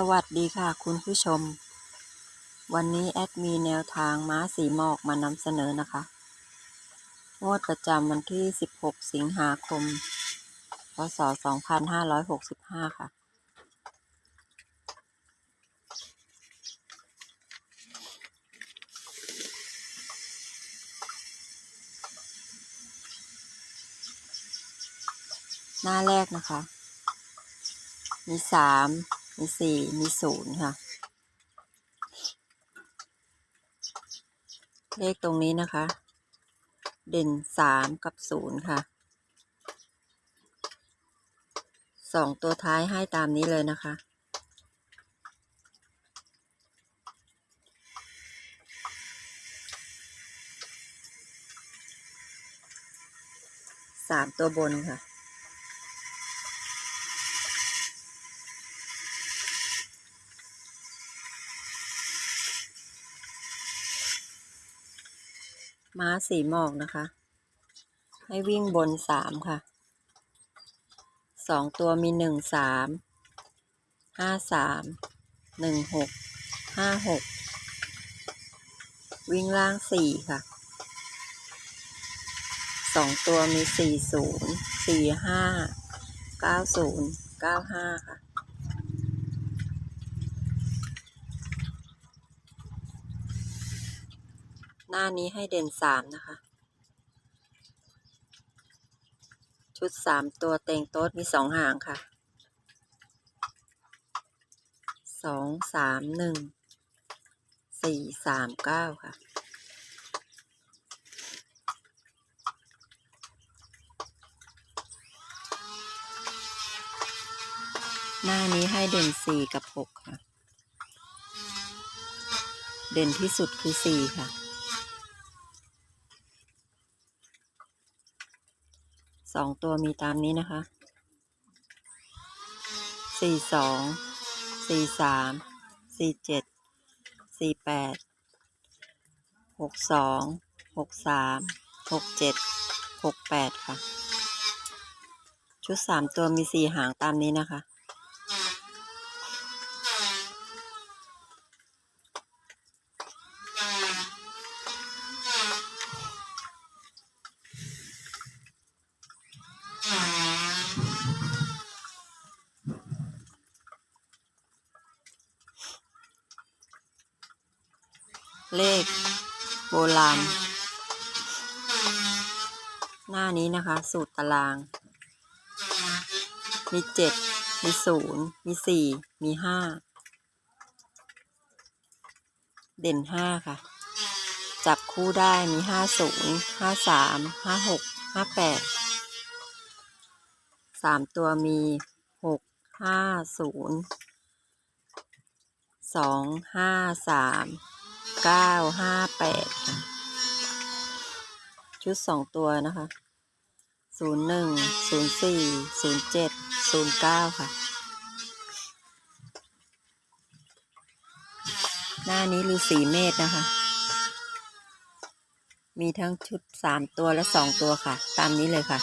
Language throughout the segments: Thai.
สวัสดีค่ะคุณผู้ชม วันนี้แอดมีแนวทางม้าสีหมอกมานำเสนอนะคะ งวดประจำวันที่ 16 สิงหาคม พศ 2565 ค่ะ หน้าแรกนะคะ มีสา มีสี่มีศูนย์ค่ะ เลขตรงนี้นะคะ เด่นสามกับศูนย์ค่ะสองตัวท้ายให้ตามนี้เลยนะคะสามตัวบนค่ะ ม้าสีหมอกนะคะ ให้วิ่งบนสามค่ะสองตัวมีหนึ่งสามห้าสามหนึ่งหกห้าหกวิ่งล่างสี่ค่ะสองตัวมีสี่ศูนย์สี่ห้าเก้าศูนย์เก้าห้าค่ะ น้านี้ให้เด่นสามนะคะ ชุดสามตัวเต็งโต๊ดมีสองหางค่ะสองสามหนึ่งสี่สามเก้าค่ะหน้านี้ให้เด่นสี่กับหกค่ะ เด่นที่สุดคือสี่ค่ะ สองตัวมีตามนี้นะคะสี่สองสี่สามสี่เจ็ดสี่แปดหกสองหกสามหกเจ็ดหกแปดค่ะ ชุดสามตัวมีสี่หางตามนี้นะคะ เลขโบราณ หน้านี้นะคะ สูตรตาราง มีเจ็ดมีศูนย์มีสี่มีห้าเด่นห้าค่ะ จับคู่ได้มีห้าศูนย์ห้าสามห้าหกห้าแปดสามตัวมีหกห้าศูนย์สองห้าสาม เก้าห้าแปดค่ะชุดสองตัวนะคะศูนย์หนึ่งศูนย์สี่ศูนย์เจ็ดศูนย์เก้าค่ะ หน้านี้ฤาษีเมษนะคะ มีทั้งชุดสามตัวและสองตัวค่ะ ตามนี้เลยค่ะ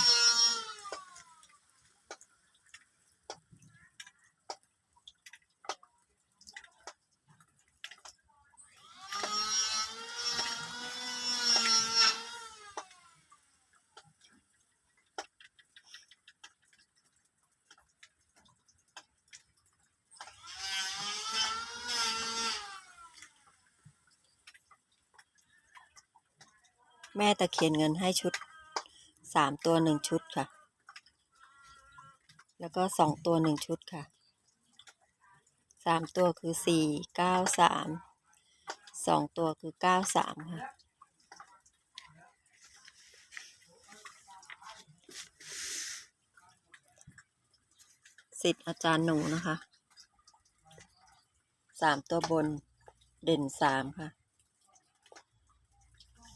แม่ตะเคียนเงินให้ชุดสามตัวหนึ่งชุดค่ะ แล้วก็สองตัวหนึ่งชุดค่ะสามตัวคือสี่เก้าสามสองตัวคือเก้าสามค่ะ สิทธิ์อาจารย์หนูนะคะสามตัวบนเด่นสามค่ะ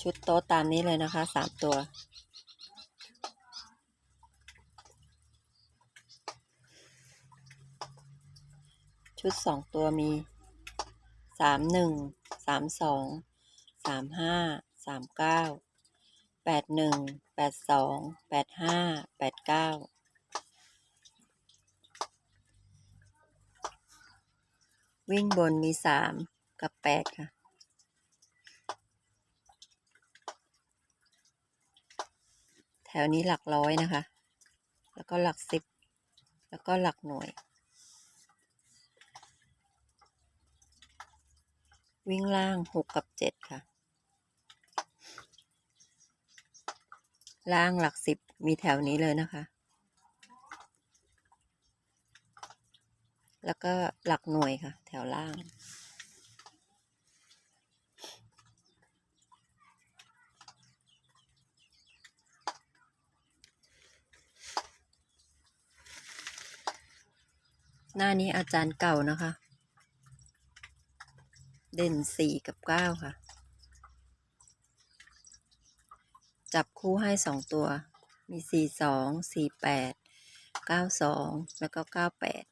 ชุดโต๊ะตามนี้เลยนะคะสามตัว ชุดสองตัวมีสามหนึ่งสามสองสามห้าสามเก้าแปดหนึ่งแปดสองแปดห้าแปดเก้าวิ่งบนมีสามกับแปดค่ะ แถ วนี้หลักร้อยนะคะ แล้วก็หลักสิบ แล้วก็หลักหน่วย วิ่งล่างหกกับเจ็ดค่ะ ล่างหลักสิบมีแถวนี้เลยนะคะ แล้วก็หลักหน่วยค่ะ แถวล่าง หน้านี้อาจารย์เก่านะคะ เด่นสี่กับเก้าค่ะ จับคู่ให้สองตัว มีสี่สองสี่แปดเก้าสองแล้วก็เก้าแปด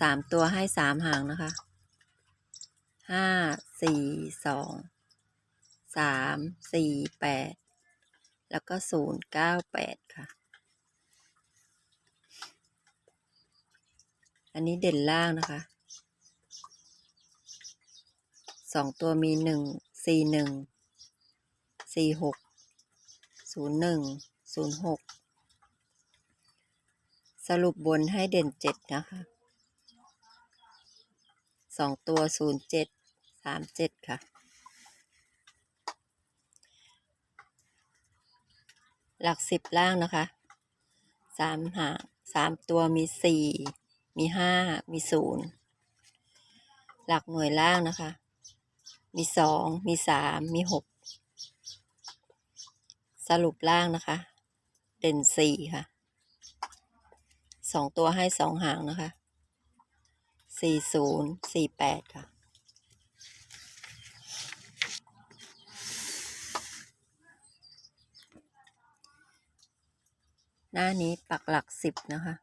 สามตัวให้สามหางนะคะห้าสี่สองสามสี่แปดแล้วก็ศูนย์เก้าแปดค่ะ อันนี้เด่นล่างนะคะสองตัวมีหนึ่งสี่หนึ่งสี่หกศูนย์หนึ่งศูนย์หกสรุปบนให้เด่นเจ็ดนะคะสองตัวศูนย์เจ็ดสามเจ็ดค่ะ หลักสิบล่างนะคะสามหางสามตัวมีสี่ มีห้ามีศูนย์หลักหน่วยล่างนะคะ มีสองมีสามมีหกสรุปล่างนะคะ เด่นสี่ค่ะสองตัวให้สองหางนะคะสี่ศูนย์สี่แปดค่ะหน้านี้ปักหลักสิบนะคะ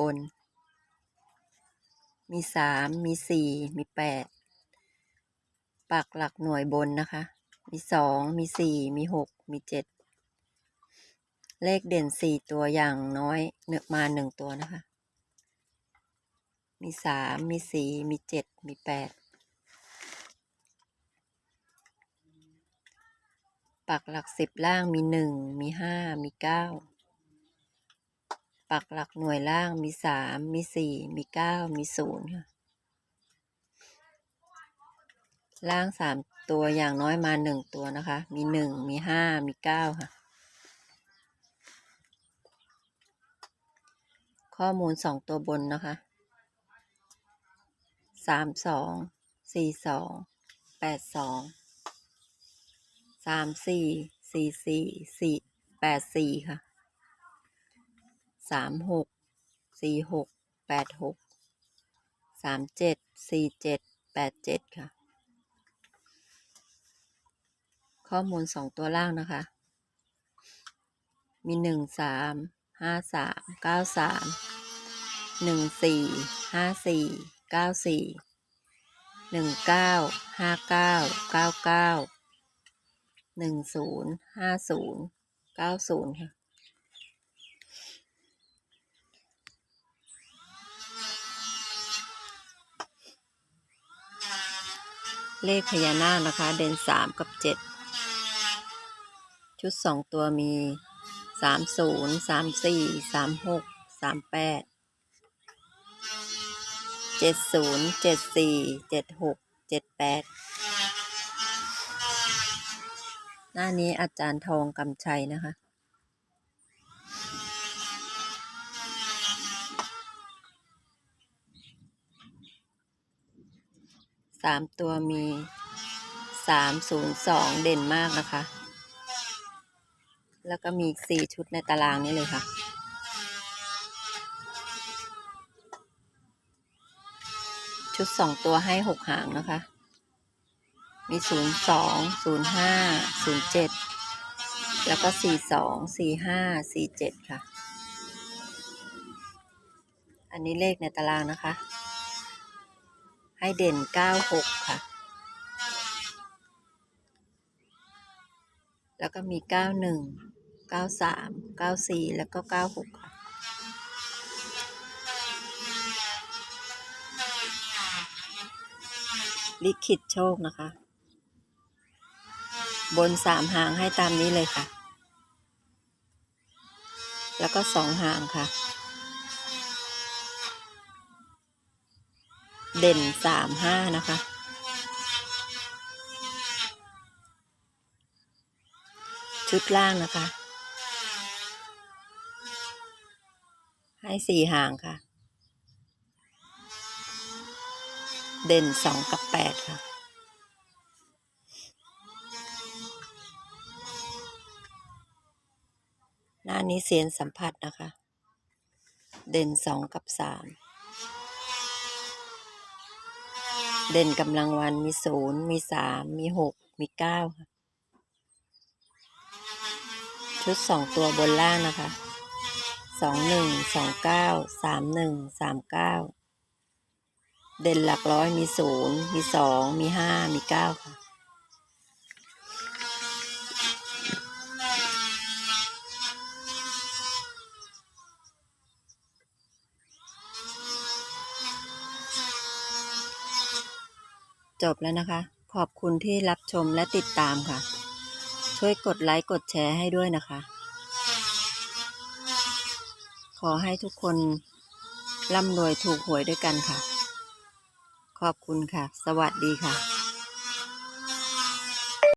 บน มีสามมีสี่มีแปดปักหลักหน่วยบนนะคะ มีสองมีสี่มีหกมีเจ็ดเลขเด่นสี่ตัวอย่างน้อยเนือมาหนึ่งตัวนะคะ มีสามมีสี่มีเจ็ดมีแปดปักหลักสิบล่างมีหนึ่งมีห้ามีเก้า ปักหลักหน่วยล่างมีสามมีสี่มีเก้ามีศูนย์ค่ะ ล่างสามตัวอย่างน้อยมาหนึ่งตัวนะคะ มีหนึ่งมีห้ามีเก้าค่ะ ข้อมูลสองตัวบนนะคะสามสองสี่สองแปดสองสามสี่สี่สี่สี่แปดสี่ค่ะ สามหกสี่หกแปดหกสามเจ็ดสี่เจ็ดแปดเจ็ดค่ะ ข้อมูลสองตัวล่างนะคะ มีหนึ่งสามห้าสามเก้าสามหนึ่งสี่ห้าสี่เก้าสี่หนึ่งเก้าห้าเก้าเก้าเก้าหนึ่งศูนย์ห้าศูนย์เก้าศูนย์ค่ะ เลขพญานาคนะคะ เด่นสามกับเจ็ดชุดสองตัวมีสามศูนย์สามสี่สามหกสามแปดเจ็ดศูนย์เจ็ดสี่เจ็ดหกเจ็ดแปดหน้านี้อาจารย์ทองกำชัยนะคะามตัวมีสามศูนย์สองเด่นมากนะคะ แล้วก็มีสี่ชุดในตารางนี้เลยค่ะ ชุดสองตัวให้หกหางนะคะ มีศูนย์สองศูนย์ห้าศูนย์เจ็ดแล้วก็สี่สองสี่ห้าสี่เจ็ดค่ะ อันนี้เลขในตารางนะคะ ให้เด่น 96 ค่ะ แล้วก็มี 91 93 94 แล้วก็ 96 ค่ะ ลิขิตโชคนะคะ บนสามหางให้ตามนี้เลยค่ะ แล้วก็สองหางค่ะ เด่นสามห้านะคะ ชุดล่างนะคะ ให้สี่หางค่ะ เด่นสองกับแปดค่ะหน้านี้เสียนสัมผัสนะคะ เด่นสองกับสาม เด่นกำลังวันมีศูนย์มีสามมีหกมีเก้าค่ะ ชุดสองตัวบนล่างนะคะสองหนึ่งสองเก้าสามหนึ่งสามเก้าเด่นหลักร้อยมีศูนย์มีสองมีห้ามีเก้าค่ะ จบแล้วนะคะ ขอบคุณที่รับชมและติดตามค่ะ ช่วยกดไลค์กดแชร์ให้ด้วยนะคะ ขอให้ทุกคนร่ำรวยถูกหวยด้วยกันค่ะ ขอบคุณค่ะ สวัสดีค่ะ